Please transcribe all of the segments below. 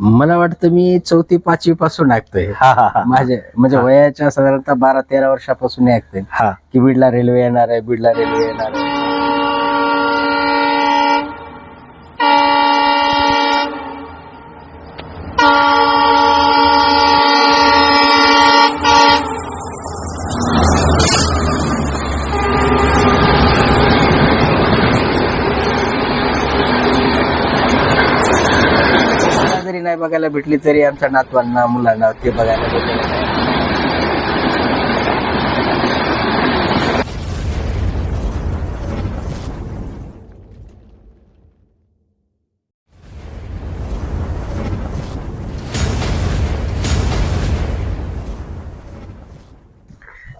मला वाटतं मी चौथी पाचवी पासून ऐकतोय. हा हा हा. माझ्या म्हणजे. वयाच्या साधारणतः बारा तेरा वर्षापासून ऐकतोय. हा. की बीडला रेल्वे येणार आहे बीडला रेल्वे येणार आहे. नाही बघायला भेटली तरी आमच्या नातवांना मुलांना ते बघायला भेटले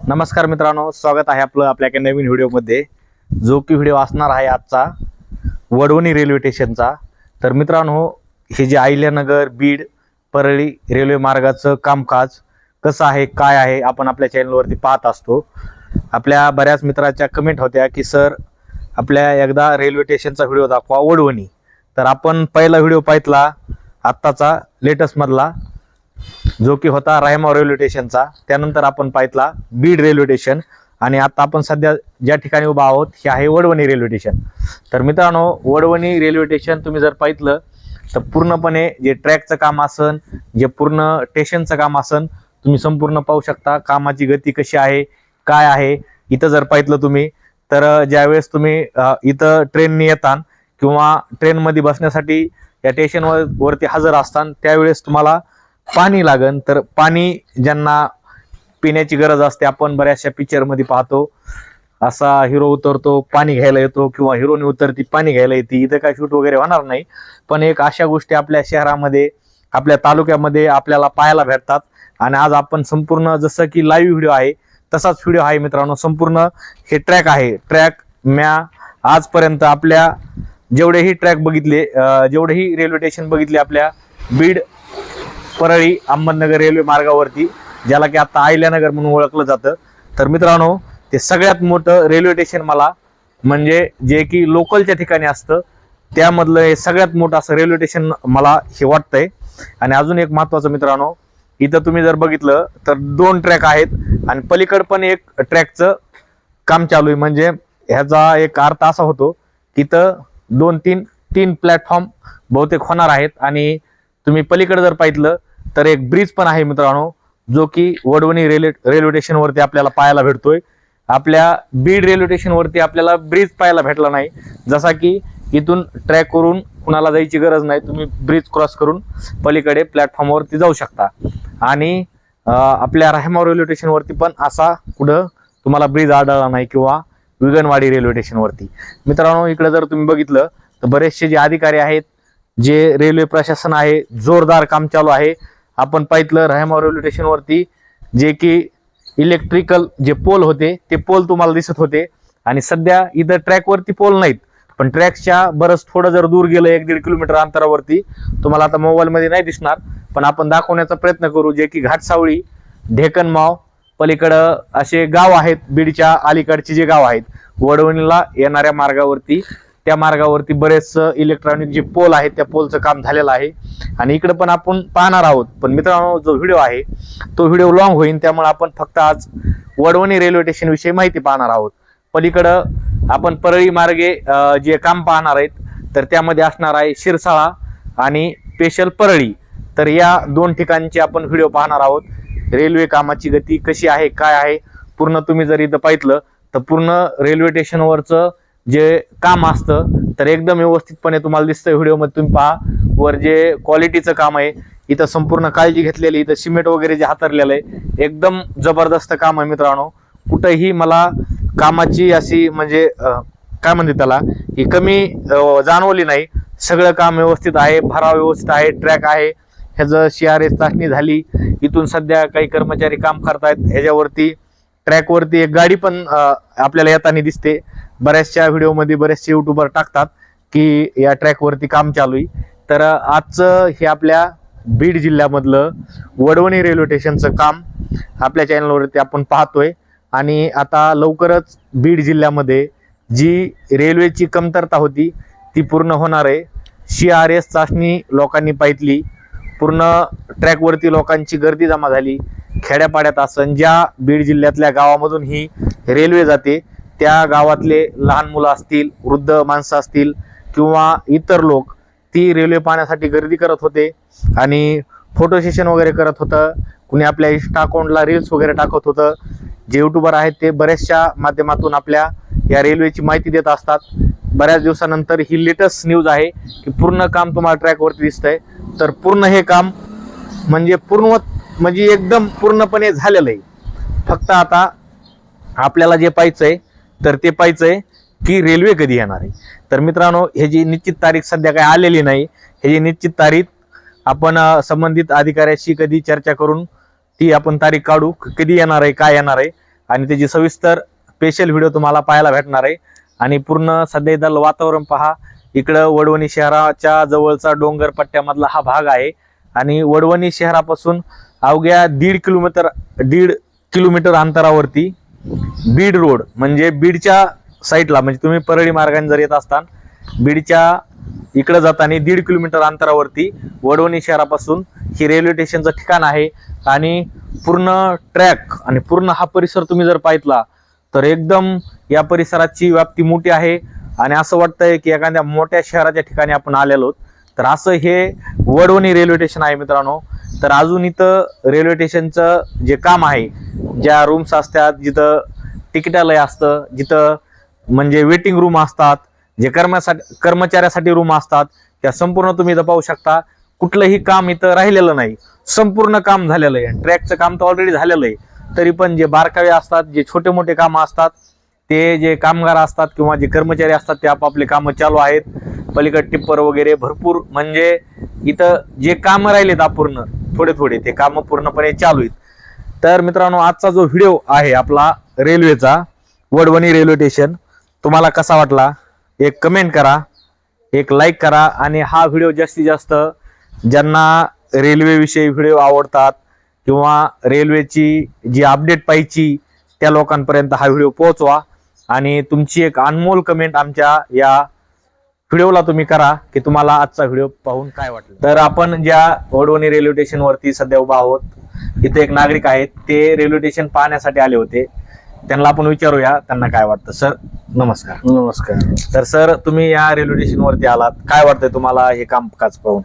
नमस्कार मित्रांनो स्वागत आहे आपलं आपल्या एका नवीन व्हिडिओमध्ये. जो की व्हिडिओ असणार आहे आजचा वडवणी रेल्वे स्टेशनचा. तर मित्रांनो हे जे अहिल्यानगर बीड परळी रेल्वे मार्गाचं कामकाज कसं आहे काय आहे आपण आपल्या चॅनलवरती पाहत असतो. आपल्या बऱ्याच मित्राच्या कमेंट होत्या की सर आपल्या एकदा रेल्वे स्टेशनचा व्हिडिओ दाखवा वडवणी तर आपण पहिला व्हिडिओ पाहितला आत्ताचा लेटेस्टमधला जो की होता रायमाव रेल्वे स्टेशनचा त्यानंतर आपण पाहितला बीड रेल्वे स्टेशन आणि आता आपण सध्या ज्या ठिकाणी उभा आहोत हे आहे वडवणी रेल्वे स्टेशन तर मित्रांनो वडवणी रेल्वे स्टेशन तुम्ही जर पाहितलं तर पूर्णपणे जे ट्रॅकचं काम असन जे पूर्ण स्टेशनचं काम असन तुम्ही संपूर्ण पाहू शकता कामाची गती कशी आहे काय आहे. इथं जर पाहितलं तुम्ही तर ज्यावेळेस तुम्ही इथं ट्रेनने येतान किंवा ट्रेनमध्ये बसण्यासाठी या स्टेशनवर वरती हजर असतान त्यावेळेस तुम्हाला पाणी लागन. तर पाणी ज्यांना पिण्याची गरज असते आपण बऱ्याचशा पिक्चरमध्ये पाहतो. असा हिरो उतरतो पाणी घ्यायला येतो किंवा हिरोनी उतरती पाणी घ्यायला येते. इथं काय शूट वगैरे होणार नाही. पण एक अशा गोष्टी आपल्या शहरामध्ये आपल्या तालुक्यामध्ये आपल्याला पाहायला भेटतात. आणि आज आपण संपूर्ण जसं की लाईव्ह व्हिडिओ आहे तसाच व्हिडिओ आहे मित्रांनो. संपूर्ण हे ट्रॅक आहे. ट्रॅक म्या आजपर्यंत आपल्या जेवढेही ट्रॅक बघितले जेवढेही रेल्वे स्टेशन बघितले आपल्या बीड परळी अहमदनगर रेल्वे मार्गावरती ज्याला की आता आयल्यानगर म्हणून ओळखलं जातं. तर मित्रांनो ते सगळ्यात मोठं रेल्वे स्टेशन मला म्हणजे जे की लोकलच्या ठिकाणी असतं त्यामधलं हे सगळ्यात मोठं असं रेल्वे स्टेशन मला हे वाटतंय. आणि अजून एक महत्वाचं मित्रांनो इथं तुम्ही जर बघितलं तर दोन ट्रॅक आहेत आणि पलीकड पण एक ट्रॅकचं काम चालू आहे. म्हणजे ह्याचा एक अर्थ असा होतो की इथं दोन तीन तीन प्लॅटफॉर्म बहुतेक होणार आहेत. आणि तुम्ही पलीकडे जर पाहितलं तर एक ब्रिज पण आहे मित्रांनो जो की वडवणी रेल्वे रेल्वे स्टेशनवरती आपल्याला पाहायला भेटतोय. आपल्या बीड रेल्वे स्टेशनवरती आपल्याला ब्रिज पाहायला भेटला नाही. जसा की इथून ट्रॅक करून कुणाला जायची गरज नाही तुम्ही ब्रिज क्रॉस करून पलीकडे प्लॅटफॉर्मवरती जाऊ शकता. आणि आपल्या राहेमाव रेल्वे स्टेशनवरती पण असा कुठं तुम्हाला ब्रिज आढळला नाही किंवा विगनवाडी रेल्वे स्टेशनवरती मित्रांनो इकडे जर तुम्ही बघितलं तर बरेचसे जे अधिकारी आहेत जे रेल्वे प्रशासन आहे जोरदार काम चालू आहे. आपण पाहितलं राहेमाव रेल्वे स्टेशनवरती जे की इलेक्ट्रिकल जे पोल होते ते पोल तुम्हाला दिसत होते. आणि सध्या इथं ट्रॅकवरती पोल नाहीत. पण ट्रॅकच्या बरंच थोडं जर दूर गेलं एक दीड किलोमीटर अंतरावरती तुम्हाला आता मोबाईलमध्ये नाही दिसणार. पण आपण दाखवण्याचा प्रयत्न करू जे की घाटसावळी ढेकनमाव पलीकडं असे गाव आहेत बीडच्या अलीकडचे जे गाव आहेत वडवणीला येणाऱ्या मार्गावरती त्या मार्गावरती बरेच इलेक्ट्रॉनिक जे पोल आहेत त्या पोलचं काम झालेलं आहे. आणि इकडे पण आपण पाहणार आहोत. पण मित्रांनो जो व्हिडिओ आहे तो व्हिडिओ लॉंग होईल त्यामुळे आपण फक्त आज वडवणी रेल्वे स्टेशन विषयी माहिती पाहणार आहोत. पलीकडं आपण परळी मार्गे जे काम पाहणार आहेत तर त्यामध्ये असणार आहे शिरसाळा आणि स्पेशल परळी. तर या दोन ठिकाणचे आपण व्हिडिओ पाहणार आहोत. रेल्वे कामाची गती कशी आहे काय आहे पूर्ण तुम्ही जर इथं पाहितलं तर पूर्ण रेल्वे स्टेशनवरचं जे काम असतं तर एकदम व्यवस्थितपणे तुम्हाला दिसतं व्हिडिओमध्ये. तुम्ही पहा वर जे क्वालिटीचं काम आहे इथं संपूर्ण काळजी घेतलेली इथं सिमेंट वगैरे जे हातरलेलं आहे एकदम जबरदस्त काम आहे मित्रांनो. कुठंही मला कामाची अशी म्हणजे काय म्हणते त्याला ही कमी जाणवली नाही. सगळं काम व्यवस्थित आहे भराव व्यवस्थित आहे ट्रॅक आहे. ह्याचं सी आर एस चाचणी झाली. इथून सध्या काही कर्मचारी काम करतायत ह्याच्यावरती ट्रॅकवरती एक गाडी पण आपल्याला येताना दिसते. बऱ्याचशा व्हिडिओमध्ये बरेचसे युट्यूबर टाकतात की या ट्रॅकवरती काम चालू आहे तर आजचं हे आपल्या बीड जिल्ह्यामधलं वडवणी रेल्वे स्टेशनचं काम आपल्या चॅनलवरती आपण पाहतोय. आणि आता लवकरच बीड जिल्ह्यामध्ये जी रेल्वेची कमतरता होती ती पूर्ण होणार आहे. सी आर एस चाचणी लोकांनी पाहितली. पूर्ण ट्रॅकवरती लोकांची गर्दी जमा झाली. खेड्यापाड्यात असन ज्या बीड जिल्ह्यातल्या गावामधून ही रेल्वे जाते त्या गावातले लहान मुलं असतील वृद्ध माणसं असतील किंवा इतर लोक ती रेल्वे पाहण्यासाठी गर्दी करत होते आणि फोटो सेशन वगैरे करत होतं. कुणी आपल्या इन्स्टा अकाउंटला रील्स वगैरे टाकत होतं. जे युट्यूबर आहेत ते बऱ्याचशा माध्यमातून आपल्या या रेल्वेची माहिती देत असतात. बऱ्याच दिवसानंतर ही लेटेस्ट न्यूज आहे की पूर्ण काम तुम्हाला ट्रॅकवरती दिसतंय. तर पूर्ण हे काम म्हणजे पूर्णवत म्हणजे एकदम पूर्णपणे झालेलं आहे. फक्त आता आपल्याला जे पाहायचंय तर ते पाहायचंय की रेल्वे कधी येणार आहे. तर मित्रांनो ह्याची निश्चित तारीख सध्या काही आलेली नाही ह्याची निश्चित तारीख आपण संबंधित अधिकाऱ्याशी कधी चर्चा करून ती आपण तारीख काढू कधी येणार आहे काय येणार आहे आणि त्याची सविस्तर स्पेशल व्हिडिओ तुम्हाला पाहायला भेटणार आहे. आणि पूर्ण सध्या इथलं वातावरण पहा इकडं वडवणी शहराच्या जवळचा डोंगर पट्ट्यामधला हा भाग आहे. आणि वडवणी शहरापासून अवघ्या दीड किलोमीटर दीड किलोमीटर अंतरावरती बीड रोड म्हणजे बीडच्या साईडला म्हणजे तुम्ही परळी मार्गाने जर येत असतान बीडच्या इकडे जाताना दीड किलोमीटर अंतरावरती वडवणी शहरापासून ही रेल्वे स्टेशनचं ठिकाण आहे. आणि पूर्ण ट्रॅक आणि पूर्ण हा परिसर तुम्ही जर पाहितला तर एकदम या परिसराची व्याप्ती मोठी आहे. आणि असं वाटतंय की एखाद्या मोठ्या शहराच्या ठिकाणी आपण आलेलो तर असं हे वडवणी रेल्वे स्टेशन आहे मित्रांनो. तर अजून इथं रेल्वे स्टेशनचं जे काम आहे ज्या रूम्स असतात जिथं तिकिटालय असतं जिथं म्हणजे वेटिंग रूम असतात जे कर्मसाठी कर्मचाऱ्यासाठी रूम असतात त्या संपूर्ण तुम्ही इथं पाहू शकता. कुठलंही काम इथं राहिलेलं नाही. संपूर्ण काम झालेलं आहे. ट्रॅकचं काम तर ऑलरेडी झालेलं आहे. तरी पण जे बारकावे असतात जे छोटे मोठे कामं असतात ते जे कामगार असतात किंवा जे कर्मचारी असतात ते आपापले कामं चालू आहेत. पलीकड टिप्पर वगैरे भरपूर. म्हणजे इथं जे कामं राहिलेत अपूर्ण थोडे थोडे ते कामं पूर्णपणे चालू आहेत. तर मित्रांनो आजचा जो व्हिडिओ आहे आपला रेल्वेचा वडवणी रेल्वे स्टेशन तुम्हाला कसा वाटला? एक कमेंट करा एक लाईक करा आणि हा व्हिडिओ जास्तीत जास्त ज्यांना रेल्वेविषयी व्हिडिओ आवडतात किंवा रेल्वेची जी अपडेट पाहिजे त्या लोकांपर्यंत हा व्हिडिओ पोहोचवा. आणि तुमची एक अनमोल कमेंट आमच्या या व्हिडिओला तुम्ही करा की तुम्हाला आजचा व्हिडिओ पाहून काय वाटलं. तर आपण ज्या वडवणी रेल्वे स्टेशन वरती सध्या उभा आहोत इथे एक नागरिक आहेत ते रेल्वे स्टेशन पाहण्यासाठी आले होते. त्यांना आपण विचारूया त्यांना काय वाटतं. सर नमस्कार. नमस्कार. तर सर तुम्ही या रेल्वे स्टेशन वरती आलात. काय वाटतंय तुम्हाला हे कामकाज पाहून?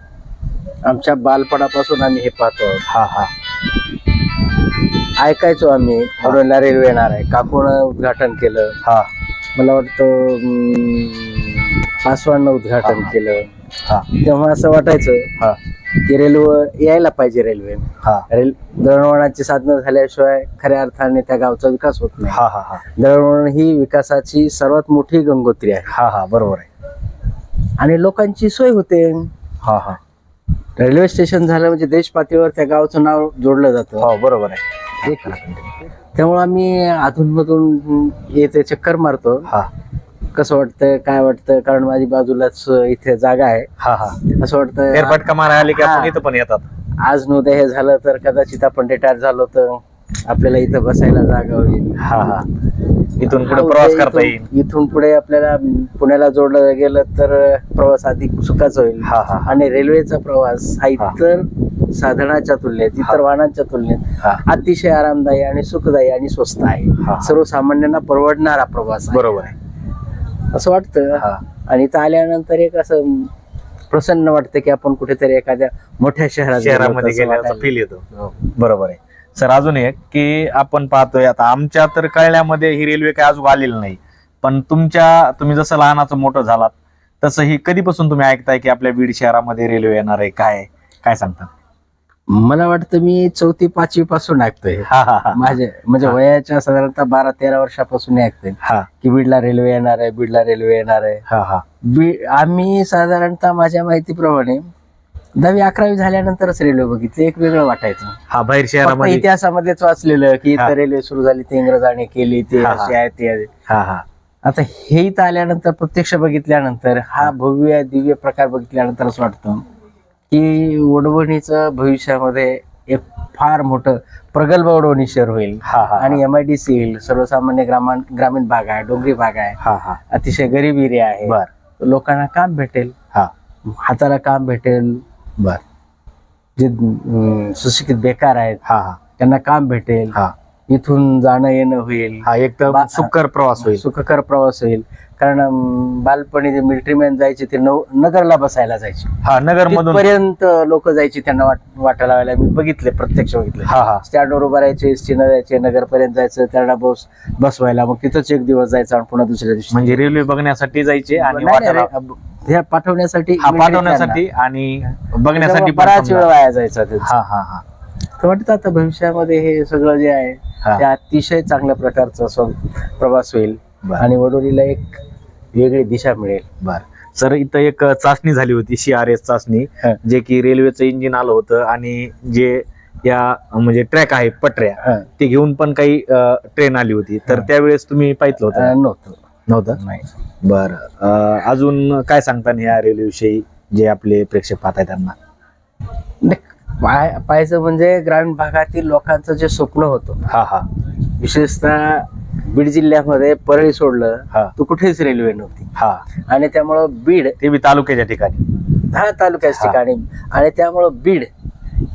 आमच्या बालपणापासून आम्ही हे पाहतो. हा हा. ऐकायचो आम्ही. वडोदरा रेल्वे येणार आहे. काकून उद्घाटन केलं? हा. मला वाटतं अं, पासवाननं उद्घाटन. केलं. हा. तेव्हा असं वाटायचं हा. की रेल्वे यायला पाहिजे रेल्वे. हा. रेल दळणवळणाची साधनं झाल्याशिवाय खऱ्या अर्थाने त्या गावचा विकास होत नाही. हा हा हा. दळणवळण ही विकासाची सर्वात मोठी गंगोत्री आहे. हा हा. बरोबर आहे. आणि लोकांची सोय होते. हा हा. रेल्वे स्टेशन झालं म्हणजे देश पातळीवर त्या गावचं नाव जोडलं जातं. हो बरोबर आहे. एक त्यामुळे आम्ही अधूनमधून येते चक्कर मारतो. हा. कसं वाटतं काय वाटतं कारण माझी बाजूलाच इथे जागा आहे. हा हा. असं वाटतं फेरफटका मारा आले की आपण. इथं पण येतात? आज न उद्या हे झालं तर कदाचित आपण रिटायर झालो तर आपल्याला इथं बसायला जागा होईल. हा हा. इथून पुढे प्रवास करता येईल. इथून पुढे आपल्याला पुण्याला जोडलं गेलं तर प्रवास अधिक सुखाचा होईल. हा हा. हा. आणि रेल्वेचा प्रवास हा. इतर साधनाच्या तुलनेत इतर हा. वाहनांच्या तुलनेत हा. अतिशय आरामदायी आणि सुखदायी आणि स्वस्त हा. आहे सर्वसामान्यांना परवडणारा प्रवास. बरोबर आहे. असं वाटतं. हा. आणि इथं आल्यानंतर एक असं प्रसन्न वाटतं की आपण कुठेतरी एखाद्या मोठ्या शहरात शहरामध्ये. फील येतो. बरोबर आहे. सर अजून एक की आपण पाहतोय आता आमच्या तर कळण्यामध्ये ही रेल्वे काय अजून आलेली नाही. पण तुमच्या तुम्ही जसं लहानाचं मोठं झालात तसं ही कधीपासून तुम्ही ऐकताय की आपल्या बीड शहरामध्ये रेल्वे येणार आहे? काय? काय सांगता? मला वाटतं मी चौथी पाचवी पासून ऐकतोय. हा हा हा. माझे म्हणजे हा. वयाच्या साधारणतः बारा तेरा वर्षापासून ऐकतोय. हा. की बीडला रेल्वे येणार आहे बीडला रेल्वे येणार आहे. हा हा. आम्ही साधारणतः माझ्या माहितीप्रमाणे दहावी अकरावी झाल्यानंतरच रेल्वे बघितली. एक वेगळं वाटायचं. हा बाहेर फक्त शहरामध्ये. इतिहासामध्येच वाचलेलं की हा. इथं रेल्वे सुरू झाली ती इंग्रजांनी केली ते हा, हा. असे आहे ते आहे. हा हा. आता हे इथं आल्यानंतर प्रत्यक्ष बघितल्यानंतर हा भव्य दिव्य प्रकार बघितल्यानंतर असं वाटतं. की वडवणीचं भविष्यामध्ये एक फार मोठं प्रगल्भ वडवणी शहर होईल. हा हा आणि एम आय डी सी येईल. सर्वसामान्य ग्रामीण ग्रामीण भाग आहे डोंगरी भाग आहे. हा हा. अतिशय गरीब एरिया आहे. बर. लोकांना काम भेटेल. हा. हाताला काम भेटेल. बर. जे सुशिक्षित बेकार आहेत हा हा. त्यांना काम भेटेल. हा. इथून जाणं येणं होईल. हा एकदम बा- सुकर प्रवास होईल. सुखकर प्रवास होईल. कारण बालपणी जे मिलिटरी मॅन जायचे ते नगरला बसायला जायचे. हा नगर मधून पर्यंत लोक जायची त्यांना वाट लावायला. मी बघितले प्रत्यक्ष बघितले. हा हा. स्टँडवर उभं राहायचे एसटीनं जायचे नगरपर्यंत जायचं त्यांना बस बसवायला. मग तिथंच एक दिवस जायचं आणि पुन्हा दुसऱ्या दिवशी म्हणजे रेल्वे बघण्यासाठी जायचे आणि पाठवण्यासाठी पाठवण्यासाठी आणि. बघण्यासाठी बराच. वेळ वाया जायचा. हा हा हा. तर वाटतं आता भविष्यामध्ये हे सगळं जे आहे. ते अतिशय चांगल्या प्रकारचा प्रवास होईल. आणि वडोलीला एक वेगळी दिशा मिळेल बर सर इथं एक चाचणी झाली होती सी आर एस चाचणी. जे की रेल्वेचं इंजिन आलं होतं आणि जे या म्हणजे ट्रॅक आहे पटऱ्या. ते घेऊन पण काही ट्रेन आली होती तर. त्यावेळेस तुम्ही पाहिलं होतं नव्हतं नव्हतं नाही बर अजून काय सांगता या रेल्वे विषयी जे आपले प्रेक्षक पाहत त्यांना पाय- पाहायचं म्हणजे ग्रामीण भागातील लोकांचं जे स्वप्न होतं. हा हा. विशेषतः बीड जिल्ह्यामध्ये परळी सोडलं हा. तर कुठेच रेल्वे नव्हती. हा. आणि त्यामुळं बीड ते बी तालुक्याच्या ठिकाणी. हा तालुक्याच्या हा. ठिकाणी. आणि त्यामुळं बीड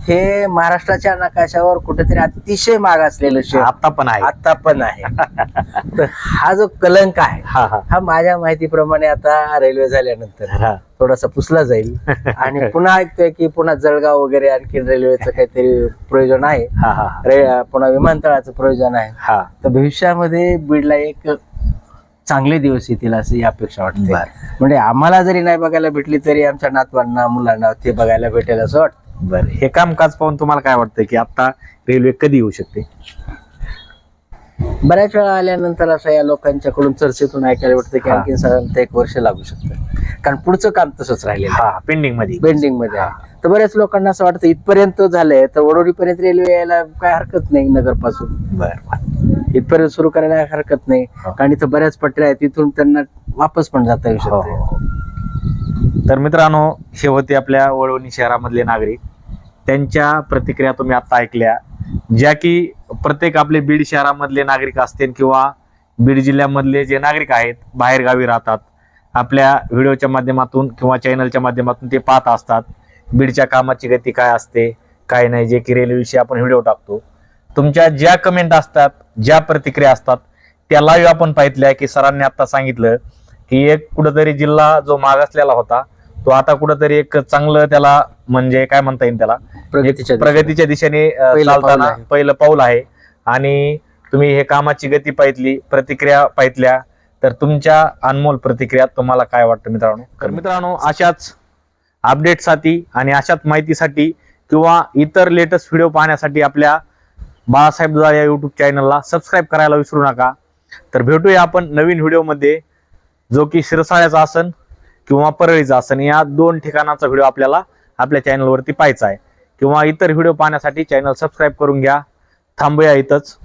हे महाराष्ट्राच्या नकाशावर कुठेतरी अतिशय माग असलेलं शहर. आता पण आहे. आता पण आहे. तर हा जो कलंक आहे हा हा. हा माझ्या माहितीप्रमाणे आता रेल्वे झाल्यानंतर हा. थोडासा पुसला जाईल. आणि पुन्हा ऐकतोय की पुन्हा जळगाव वगैरे आणखी रेल्वेचं काहीतरी प्रयोजन आहे. हा हा. पुन्हा विमानतळाचं प्रयोजन आहे. हा. तर भविष्यामध्ये बीडला एक चांगले दिवस येतील अशी अपेक्षा वाटते. म्हणजे आम्हाला जरी नाही बघायला भेटली तरी आमच्या नातवांना मुलांना ते बघायला भेटेल असं वाटतं. बर हे कामकाज पाहून तुम्हाला काय वाटतं की आता रेल्वे कधी येऊ शकते? बऱ्याच वेळा आल्यानंतर असं या लोकांच्याकडून चर्चेतून ऐकायला वाटतं की हा. आणखी साधारणतः एक वर्ष लागू शकतं. कारण पुढचं काम तसंच राहिलेलं हा पेंडिंगमध्ये. बेंडिंगमध्ये आहे. तर बऱ्याच लोकांना असं वाटतं इथपर्यंत झालंय तर वडोलीपर्यंत रेल्वे यायला काय हरकत नाही नगरपासून. बर इथपर्यंत सुरू करायला हरकत नाही. हो. कारण इथं बऱ्याच पटऱ्या आहेत तिथून त्यांना वापस पण जाता येऊ हो, शकते हो, हो. तर मित्रांनो हे होते आपल्या वळवणी शहरामधले नागरिक त्यांच्या प्रतिक्रिया तुम्ही आता ऐकल्या. ज्या की प्रत्येक आपले बीड शहरामधले नागरिक असतील किंवा बीड जिल्ह्यामधले जे नागरिक आहेत बाहेर गावी राहतात आपल्या व्हिडिओच्या माध्यमातून किंवा चॅनलच्या माध्यमातून ते पाहत असतात बीडच्या कामाची गती काय असते काय नाही जे की रेल्वेविषयी आपण व्हिडिओ टाकतो. तुमच्या ज्या कमेंट असतात ज्या प्रतिक्रिया असतात त्या लाईव्ह आपण पाहितल्या की सरांनी आता सांगितलं की एक कुठंतरी जिल्हा जो मागासलेला होता तो आता कुठंतरी एक चांगलं त्याला म्हणजे काय म्हणता येईल त्याला? प्रगतीच्या दिशेने. अं, पहिलं पाऊल चालताना आहे. पहिलं पाऊल आहे. आणि तुम्ही हे कामाची गती पाहितली प्रतिक्रिया पाहितल्या तर तुमच्या अनमोल प्रतिक्रिया तुम्हाला काय वाटतं मित्रांनो? तर मित्रांनो अशाच अपडेटसाठी आणि अशाच माहितीसाठी किंवा इतर लेटेस्ट व्हिडिओ पाहण्यासाठी आपल्या बाळासाहेब दुधाळ या युट्यूब चॅनलला सबस्क्राईब करायला विसरू नका. तर भेटूया आपण नवीन व्हिडिओमध्ये. जो की शिरसाळ्याचा आसन किंवा परळीचं आसन या दोन ठिकाणाचा व्हिडिओ आपल्याला आपल्या चॅनलवरती पाहायचा आहे. किंवा इतर व्हिडिओ पाहण्यासाठी चॅनल सबस्क्राईब करून घ्या. थांबूया इथंच.